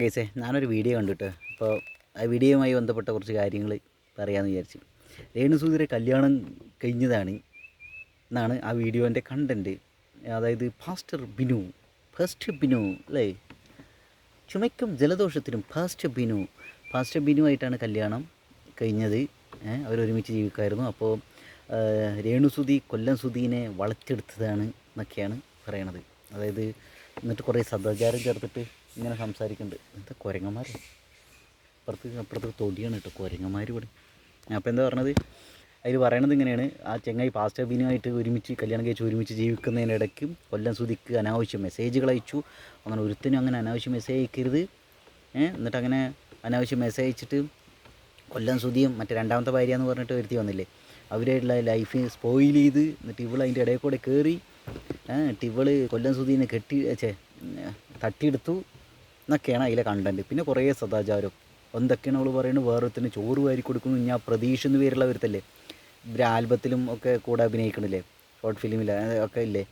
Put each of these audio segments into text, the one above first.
ഗൈസേ ഞാനൊരു വീഡിയോ കണ്ടിട്ട് അപ്പോൾ ആ വീഡിയോയുമായി ബന്ധപ്പെട്ട കുറച്ച് കാര്യങ്ങൾ പറയാമെന്ന് വിചാരിച്ചു. രേണുസൂതിരെ കല്യാണം കഴിഞ്ഞതാണ് എന്നാണ് ആ വീഡിയോന്റെ കണ്ടന്റ് അതായത് ഫാസ്റ്റർ ബിനു ഫസ്റ്റ് ബിനു അല്ലേ? ചുമയ്ക്കും ജലദോഷത്തിനും ഫാസ്റ്റ് ബിനു. ഫാസ്റ്റ് ബിനു ആയിട്ടാണ് കല്യാണം കഴിഞ്ഞത്. അവരൊരുമിച്ച് ജീവിക്കുമായിരുന്നു. അപ്പോൾ രേണുസുതി കൊല്ലം സുധീനെ വളച്ചെടുത്തതാണ് എന്നൊക്കെയാണ് പറയണത്. അതായത് എന്നിട്ട് കുറേ സദാചാരം ചേർത്തിട്ട് ഇങ്ങനെ സംസാരിക്കുന്നുണ്ട് എന്താ കുരങ്ങന്മാർ അപ്പുറത്ത് അപ്പുറത്ത് തൊടിയാണ് കേട്ടോ കുരങ്ങന്മാർ ഇവിടെ. അപ്പോൾ എന്താ പറഞ്ഞത്? അതിൽ പറയണത് ഇങ്ങനെയാണ്. ആ ചെങ്ങായി പാസ്റ്റർ ബിനുമായിട്ട് ഒരുമിച്ച് കല്യാണം കഴിച്ച് ഒരുമിച്ച് ജീവിക്കുന്നതിനിടയ്ക്ക് കൊല്ലം സുതിക്ക് അനാവശ്യ മെസ്സേജുകൾ അയച്ചു. അങ്ങനെ ഒരുത്തനും അങ്ങനെ അനാവശ്യ മെസ്സേജ് അയക്കരുത്. എന്നിട്ട് അങ്ങനെ അനാവശ്യ മെസ്സേജ് അയച്ചിട്ട് കൊല്ലം സുതിയും മറ്റേ രണ്ടാമത്തെ ഭാര്യ എന്ന് പറഞ്ഞിട്ട് വരുത്തി വന്നില്ലേ? അവരായിട്ടുള്ള ലൈഫ് സ്പോയിൽ ചെയ്ത് എന്നിട്ട് ഇവൾ അതിന്റെ ഇടയിൽ കൂടെ കയറി എന്നിട്ട് ഇവൾ കൊല്ലം സുധീനെ കെട്ടി ചേ തട്ടിയെടുത്തു. എന്നൊക്കെയാണ് അതിലെ കണ്ടന്റ് പിന്നെ കുറേ സദാചാരം. എന്തൊക്കെയാണ് അവൾ പറയുന്നത് വേറൊരുത്തിന് ചോറ് വാരി കൊടുക്കുന്നു. ഞാൻ പ്രതീക്ഷ എന്ന് പേരുള്ള ഒരുത്തല്ലേ? ഇവർ ആൽബത്തിലും ഒക്കെ കൂടെ അഭിനയിക്കണില്ലേ? ഷോർട്ട് ഫിലിമിൽ ഒക്കെ ഇല്ലേ?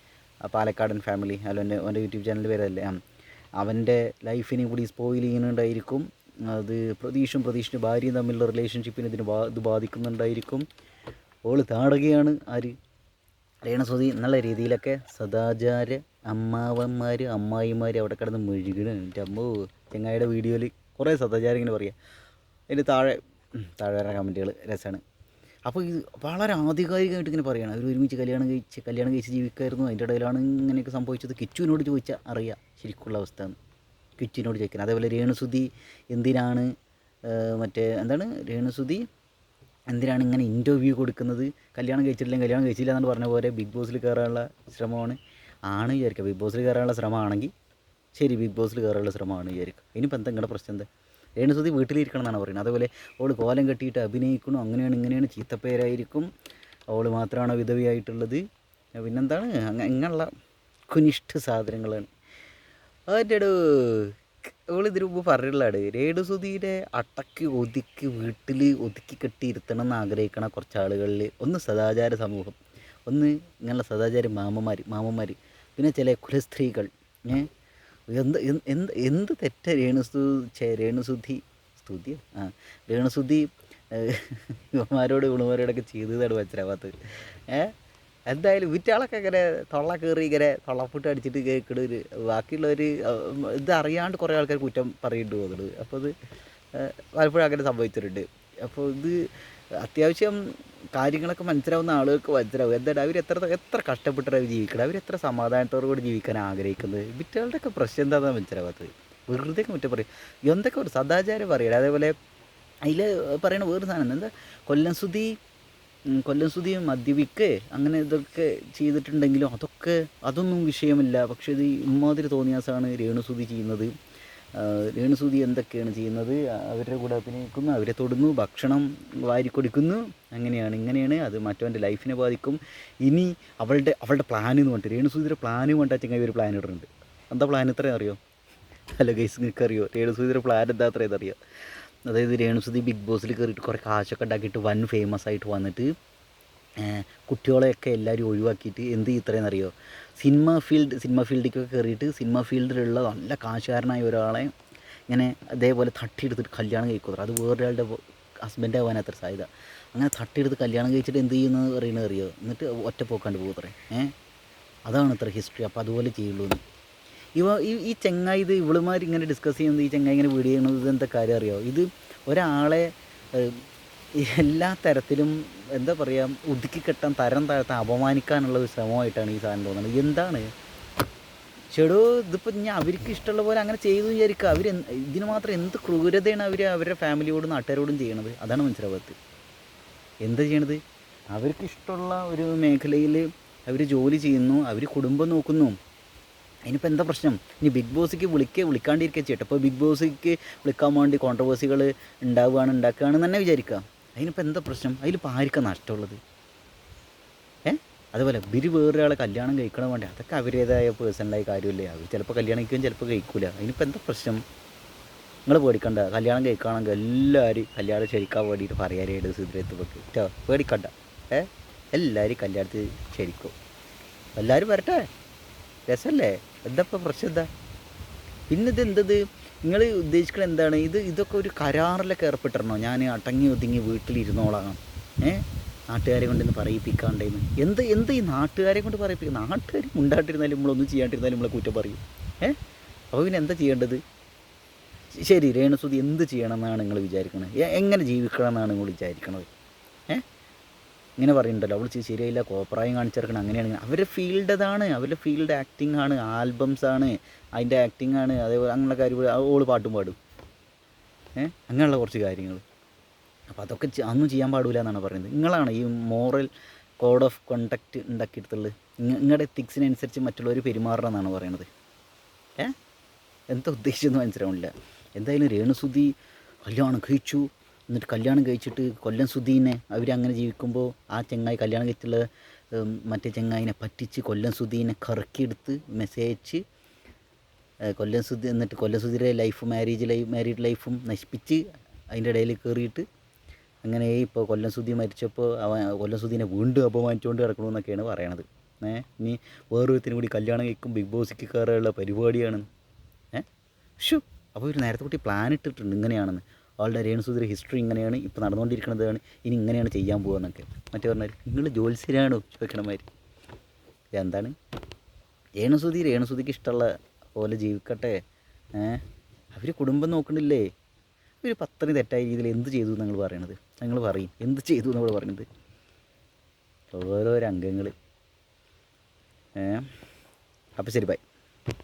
പാലക്കാടൻ ഫാമിലി അല്ല എന്റെ എന്റെ യൂട്യൂബ് ചാനൽ പേരല്ലേ? അവന്റെ ലൈഫിനെ കൂടി സ്പോയിൽ ചെയ്യുന്നുണ്ടായിരിക്കും. അത് പ്രതീക്ഷും പ്രതീക്ഷയും ഭാര്യയും തമ്മിലുള്ള റിലേഷൻഷിപ്പിന് ഇതിന് ബാ ഇത് ബാധിക്കുന്നുണ്ടായിരിക്കും. ഓൾ താടുകയാണ് ആര്? രേണസ്വതി എന്നുള്ള രീതിയിലൊക്കെ സദാചാര അമ്മാവന്മാർ അമ്മായിമാർ അവിടെ കിടന്ന് മെഴുകണ്. എന്റെ അമ്മോ ചെങ്ങായിയുടെ വീഡിയോയിൽ കുറേ സദാചാരം ഇങ്ങനെ പറയാം. അതിന്റെ താഴെ താഴെ വരാൻ കമന്റുകൾ രസമാണ്. അപ്പോൾ ഇത് വളരെ ആധികാരികമായിട്ട് ഇങ്ങനെ പറയണം. അവർ ഒരുമിച്ച് കല്യാണം കഴിച്ച് കല്യാണം കഴിച്ച് ജീവിക്കായിരുന്നു. അതിന്റെ ഇടയിലാണ് ഇങ്ങനെയൊക്കെ സംഭവിച്ചത്. കിച്ചുവിനോട് ചോദിച്ചാൽ അറിയാം ശരിക്കുള്ള അവസ്ഥ എന്ന്. കിച്ചുവിനോട് ചോദിക്കണം അതേപോലെ രേണുസുതി എന്തിനാണ് മറ്റേ എന്താണ്? രേണുസുതി എന്തിനാണ് ഇങ്ങനെ ഇന്റർവ്യൂ കൊടുക്കുന്നത്? കല്യാണം കഴിച്ചിട്ടില്ലെങ്കിൽ കല്യാണം കഴിച്ചില്ല എന്നാണ് പറഞ്ഞ പോലെ ബിഗ് ബോസിൽ കയറാനുള്ള ശ്രമമാണ്. ആണ് വിചാരിക്കുക. ബിഗ് ബോസിൽ കയറാനുള്ള ശ്രമമാണെങ്കിൽ ശരി ബിഗ് ബോസിൽ കയറാനുള്ള ശ്രമമാണ് വിചാരിക്കുക. ഇനിയിപ്പോൾ എന്താ നിങ്ങളുടെ പ്രശ്നം എന്താ? രേണുസുതി വീട്ടിലിരിക്കണം എന്നാണ് പറയുന്നത്. അതുപോലെ അവൾ കോലം കെട്ടിയിട്ട് അഭിനയിക്കണം അങ്ങനെയാണ് ഇങ്ങനെയാണ് ചീത്തപ്പേരായിരിക്കും. അവൾ മാത്രമാണോ വിധവിയായിട്ടുള്ളത്? പിന്നെന്താണ്? അങ്ങ ഇങ്ങനെയുള്ള കുനിഷ്ഠ സാധനങ്ങളാണ്. അതിന്റെ അവൾ ഇതിനു മുമ്പ് പറഞ്ഞിട്ടുള്ളതാണ്. രേണുസുതിയുടെ അട്ടക്ക് ഒതുക്കി വീട്ടിൽ ഒതുക്കി കെട്ടിയിരുത്തണം എന്ന് ആഗ്രഹിക്കണ കുറച്ച് ആളുകളിൽ ഒന്ന് സദാചാര സമൂഹം ഒന്ന് ഇങ്ങനെയുള്ള സദാചാര മാമന്മാർ മാമന്മാർ പിന്നെ ചില കുലസ്ത്രീകൾ എന്ത് എന്ത് എന്ത് തെറ്റ രേണുസു രേണുസുദ്ധി സ്തുതി ആ രേണുസുധി ഏഹ്, ഇവന്മാരോട് ഇവളുമാരോടൊക്കെ ചെയ്തതാണ് മനസ്സിലാവാത്തത് ഏ? എന്തായാലും വിറ്റാളൊക്കെ ഇങ്ങനെ തൊള്ള കയറി ഇങ്ങനെ തൊള്ളപ്പുട്ട് അടിച്ചിട്ട് കേൾക്കണ ഒരു ബാക്കിയുള്ളവർ ഇത് അറിയാണ്ട് കുറേ ആൾക്കാർ കുറ്റം പറയുന്നുണ്ട് പോകുന്നുണ്ട് അപ്പോൾ അത് ഏഹ്, പലപ്പോഴും അങ്ങനെ സംഭവിച്ചിട്ടുണ്ട്. അപ്പോൾ ഇത് അത്യാവശ്യം കാര്യങ്ങളൊക്കെ മനസ്സിലാവുന്ന ആളുകൾക്ക് മനസ്സിലാവും. എന്താണ് അവർ എത്ര എത്ര കഷ്ടപ്പെട്ടാണ് അവർ ജീവിക്കണം അവർ എത്ര സമാധാനത്തോടു കൂടി ജീവിക്കാൻ ആഗ്രഹിക്കുന്നത്? വിറ്റുകളുടെ ഒക്കെ പ്രശ്നം എന്താണെന്ന് മനസ്സിലാവാത്തത്? വെറുതെ മുറ്റം പറയും. എന്തൊക്കെ ഒരു സദാചാരം പറയണം അതേപോലെ അതിൽ പറയണ വേറൊരു സാധനം എന്താ? കൊല്ലം സുതി കൊല്ലം സുതി മദ്യപിക്ക് അങ്ങനെ ഇതൊക്കെ ചെയ്തിട്ടുണ്ടെങ്കിലും അതൊക്കെ അതൊന്നും വിഷയമില്ല. പക്ഷേ ഇത് ഇമ്മാതിരി തോന്നിയാസാണ് രേണുസുതി ചെയ്യുന്നത്. രേണുസുതി എന്തൊക്കെയാണ് ചെയ്യുന്നത്? അവരുടെ കൂടെ അഭിനയിക്കുന്നു അവരെ തൊടുന്നു ഭക്ഷണം വാരിക്കൊടുക്കുന്നു. അങ്ങനെയാണ് ഇങ്ങനെയാണ്. അത് മറ്റവന്റെ ലൈഫിനെ ബാധിക്കും. ഇനി അവളുടെ അവളുടെ പ്ലാൻ എന്ന് പറഞ്ഞിട്ട് രേണുസൂതിയുടെ പ്ലാൻ അച്ഛൻ ചെങ്ങായി ഒരു പ്ലാൻ ഇടുന്നുണ്ട്. എന്താ പ്ലാൻ ഇത്രയും അറിയോ? ഹലോ ഗൈസ് നിങ്ങൾക്ക് അറിയോ? രേണുസൂതിയുടെ പ്ലാൻ എന്താ അത്രയും അറിയോ? അതായത് രേണുസുതി ബിഗ് ബോസിൽ കയറിയിട്ട് കുറേ കാശൊക്കെ ഉണ്ടാക്കിയിട്ട് വൻ ഫേമസ് ആയിട്ട് വന്നിട്ട് കുട്ടികളെയൊക്കെ എല്ലാവരും ഒഴിവാക്കിയിട്ട് എന്ത് ഇത്രയെന്ന് അറിയോ സിനിമ ഫീൽഡ് സിനിമ ഫീൽഡിലേക്കൊക്കെ കയറിയിട്ട് സിനിമ ഫീൽഡിലുള്ള നല്ല കാശുകാരനായ ഒരാളെ ഇങ്ങനെ അതേപോലെ തട്ടിയെടുത്തിട്ട് കല്യാണം കഴിക്കുക അത് വേറൊരാളുടെ ഹസ്ബൻഡ് ആവാൻ അത്ര സാധ്യത. അങ്ങനെ തട്ടിയെടുത്ത് കല്യാണം കഴിച്ചിട്ട് എന്ത് ചെയ്യുന്നത് അറിയണത് അറിയോ എന്നിട്ട് ഒറ്റ പോക്കാണ്ട് പോകുത്രേ ഏഹ് അതാണ് ഇത്ര ഹിസ്റ്ററി അപ്പോൾ അതുപോലെ ചെയ്യുള്ളൂ എന്ന്. ഇവ ഈ ചെങ്ങായി ഇത് ഇവളുമാർ ഇങ്ങനെ ഡിസ്കസ് ചെയ്യുന്നത് ഈ ചെങ്ങായി ഇങ്ങനെ വീഡിയോ ചെയ്യണത് എന്താ കാര്യം അറിയോ? ഇത് ഒരാളെ എല്ലാ തരത്തിലും എന്താ പറയുക ഒതുക്കി കെട്ടാൻ തരം താഴ്ത്താൻ അപമാനിക്കാനുള്ള ഒരു ശ്രമമായിട്ടാണ് ഈ സാധനം തോന്നുന്നത്. എന്താണ്? ചെടോ ഇതിപ്പോൾ ഞാൻ അവർക്ക് ഇഷ്ടമുള്ള പോലെ അങ്ങനെ ചെയ്തു വിചാരിക്കുക. അവർ ഇതിന് മാത്രം എന്ത് ക്രൂരതയാണ് അവർ അവരുടെ ഫാമിലിയോടും നാട്ടുകാരോടും ചെയ്യണത്? അതാണ് മനസ്സിലാവാത്തത്. എന്താ ചെയ്യണത്? അവർക്ക് ഇഷ്ടമുള്ള ഒരു മേഖലയിൽ അവർ ജോലി ചെയ്യുന്നു അവർ കുടുംബം നോക്കുന്നു. അതിനിപ്പോൾ എന്താ പ്രശ്നം? ഇനി ബിഗ് ബോസിക്ക് വിളിക്കുക വിളിക്കാണ്ടിരിക്കുക ചെയ്യട്ടെ അപ്പോൾ ബിഗ് ബോസിക്ക് വിളിക്കാൻ വേണ്ടി കോൺട്രവേഴ്സികൾ ഉണ്ടാവുകയാണ് ഉണ്ടാക്കുകയാണെന്ന് തന്നെ വിചാരിക്കുക. അതിനിപ്പോൾ എന്താ പ്രശ്നം? അതിലിപ്പോൾ ആർക്കാണ് നഷ്ടമുള്ളത്? ഏ? അതുപോലെ ഇവർ വേറൊരാളെ കല്യാണം കഴിക്കണം വേണ്ടി? അതൊക്കെ അവരുടേതായ പേഴ്സണലായ കാര്യമില്ലേ? അവർ ചിലപ്പോൾ കല്യാണം കഴിക്കും ചിലപ്പോൾ കഴിക്കില്ല അതിനിപ്പോൾ എന്താ പ്രശ്നം? നിങ്ങൾ പേടിക്കണ്ട. കല്യാണം കഴിക്കുകയാണെങ്കിൽ എല്ലാവരും കല്യാണം ക്ഷണിക്കാൻ വേണ്ടിയിട്ട് പറയാനായിട്ട് സുദ്രത്ത് വെക്ക് കേട്ടോ പേടിക്കണ്ട. ഏ? എല്ലാവരും കല്യാണത്തിൽ ക്ഷണിക്കും എല്ലാവരും വരട്ടെ. രസമല്ലേ എന്താ ഇപ്പം പ്രശ്നം എന്താ? പിന്നെ ഇത് എന്തത് നിങ്ങൾ ഉദ്ദേശിക്കുന്നത് എന്താണ്? ഇത് ഇതൊക്കെ ഒരു കരാറിലൊക്കെ ഏർപ്പെട്ടിരണോ ഞാൻ അടങ്ങി ഒതുങ്ങി വീട്ടിലിരുന്നോളാം. ഏ? നാട്ടുകാരെ കൊണ്ടിന്ന് പറയിപ്പിക്കാണ്ടേന്ന്. എന്ത് എന്ത് ഈ നാട്ടുകാരെ കൊണ്ട് പറയിപ്പിക്കുക നാട്ടുകാർ ഉണ്ടാട്ടിരുന്നാലും നമ്മളൊന്നും ചെയ്യാണ്ടിരുന്നാലും നമ്മളെ കുറ്റം പറയും. ഏ? അപ്പോൾ പിന്നെ എന്താ ചെയ്യേണ്ടത്? ശരി രേണസുതി എന്ത് ചെയ്യണമെന്നാണ് നിങ്ങൾ വിചാരിക്കുന്നത് എങ്ങനെ ജീവിക്കണം എന്നാണ് നിങ്ങൾ വിചാരിക്കണത്? ഏ? ഇങ്ങനെ പറയുന്നുണ്ടല്ലോ അവൾ ശരിയായില്ല കോപ്രായം കാണിച്ചിറക്കണം അങ്ങനെയാണ്. അവരുടെ ഫീൽഡ് അതാണ് അവരുടെ ഫീൽഡ് ആക്ടിങ് ആണ് ആൽബംസ് ആണ് അതിന്റെ ആക്ടിങ് ആണ് അതേപോലെ അങ്ങനെയുള്ള കാര്യം ഓൾ പാട്ടും പാടും. ഏ? അങ്ങനെയുള്ള കുറച്ച് കാര്യങ്ങൾ അപ്പോൾ അതൊക്കെ അന്നും ചെയ്യാൻ പാടില്ല എന്നാണ് പറയുന്നത്. നിങ്ങളാണ് ഈ മോറൽ കോഡ് ഓഫ് കണ്ടക്റ്റ് ഉണ്ടാക്കിയെടുത്തുള്ളത് നിങ്ങളുടെ തിക്സിനനുസരിച്ച് മറ്റുള്ളവർ പെരുമാറണം എന്നാണ് പറയുന്നത് ഏ? എന്താ ഉദ്ദേശിച്ചെന്ന് മനസ്സിലാവുന്നില്ല എന്തായാലും രേണുസുതി കല്യാണം കഴിച്ചു. എന്നിട്ട് കല്യാണം കഴിച്ചിട്ട് കൊല്ലം സുധീനെ അവരങ്ങനെ ജീവിക്കുമ്പോൾ ആ ചെങ്ങായി കല്യാണം കഴിച്ചുള്ള ഉം, മറ്റേ ചെങ്ങായിനെ പറ്റിച്ച് കൊല്ലം സുധീനെ കറക്കിയെടുത്ത് മെസ്സേജ് അയച്ച് കൊല്ലം സുധി എന്നിട്ട് കൊല്ലം സുധീരെ ലൈഫ് മാരേജ് ലൈഫ് മാരീഡ് ലൈഫും നശിപ്പിച്ച് അതിന്റെ ഇടയിൽ കയറിയിട്ട് അങ്ങനെ ഇപ്പോൾ കൊല്ലം സുധി മരിച്ചപ്പോൾ അവൻ കൊല്ലം സുധീനെ വീണ്ടും അപമാനിച്ചുകൊണ്ട് കിടക്കണമെന്നൊക്കെയാണ് പറയണത്. ഏഹ് ഇനി വേറൊരുത്തിനും കൂടി കല്യാണം കഴിക്കും ബിഗ് ബോസിക്ക് കയറാനുള്ള പരിപാടിയാണ്. ഏഹ് ഷു അപ്പോൾ ഒരു നേരത്തെ കൂട്ടി പ്ലാൻ ഇട്ടിട്ടുണ്ട് ഇങ്ങനെയാണെന്ന്. ആളുടെ രേണുസുധീര ഹിസ്റ്ററി ഇങ്ങനെയാണ് ഇപ്പോൾ നടന്നുകൊണ്ടിരിക്കുന്നതാണ് ഇനി ഇങ്ങനെയാണ് ചെയ്യാൻ പോകുന്നതൊക്കെ. മറ്റേ പറഞ്ഞാൽ നിങ്ങൾ ജോത്സ്യരാണോ ചോദിക്കണമാതിരി എന്താണ് രേണുസുതി രേണുസുതിക്ക് ഇഷ്ടമുള്ള പോലെ ജീവിക്കട്ടെ. അവർ കുടുംബം നോക്കണില്ലേ? ഇവർ പത്തന് തെറ്റായ രീതിയിൽ എന്ത് ചെയ്തു നിങ്ങൾ പറയണത്. ഞങ്ങൾ പറയും എന്ത് ചെയ്തു നമ്മൾ പറയുന്നത് ഓരോരോ അംഗങ്ങൾ ഏഹ് അപ്പോൾ ശരി ബൈ